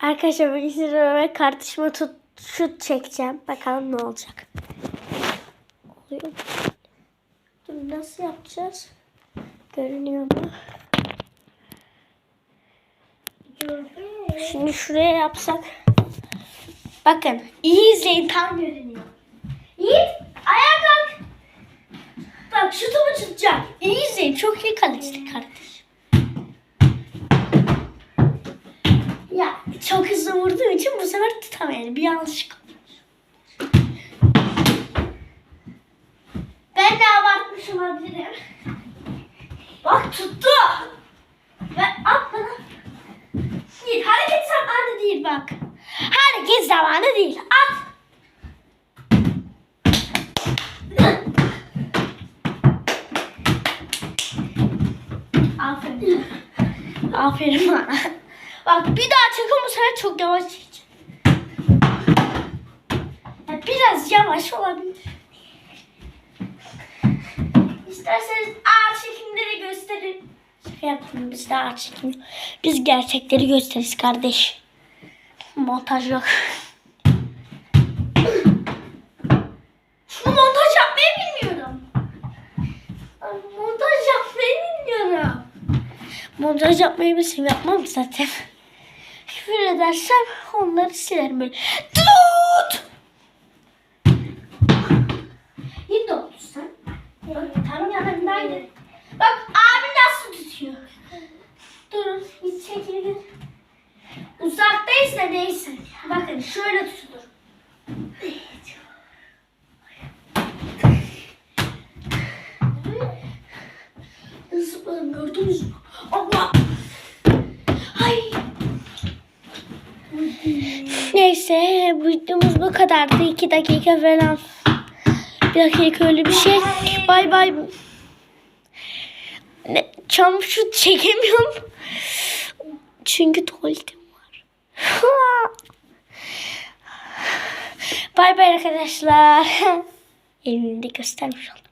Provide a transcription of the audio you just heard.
Arkadaşlar bugün size ve kardeşime tut, şut çekeceğim. Bakalım ne olacak. Dur nasıl yapacağız? Görünüyor mu? Şimdi şuraya yapsak. Bakın iyi izleyin tam görünüyor. Yiğit ayağa kalk. Bak şutumu tutacağım. İyi izleyin çok iyi kaleci kardeşim. İçin bu sefer tutamayalım. Bir yanlışlık. Ben de abartmış olabilirim. Bak tuttu. Ve at bana. Değil, hareket zamanı değil bak. Hareket zamanı değil. At. Aferin. Aferin bana. Bak bir daha çekin bu sefer çok yavaş çekeceğim. Ya biraz yavaş olabilir. İsterseniz ağır çekimleri gösterin. Şaka yaptım biz de ağır çekim. Biz gerçekleri gösteririz kardeş. Montaj yok. Montaj yapmayı bilmiyorum. Montaj yapmayı bilmiyorum. Montaj yapmayı bilsem yapmam zaten. Küfür edersem onları silerim böyle. Tut! Çekilin. Uzaktaysa neyse. Bakın şöyle tutulur. Zıpladım gördünüz mü? Allah! Ay! Neyse videomuz bu kadardı. İki dakika falan. Bir dakika öyle bir şey. Bay bay. Ne, çam şut çekemiyorum. Çünkü tuvaletim var. bay bay arkadaşlar. Evimde göstermiş oldum.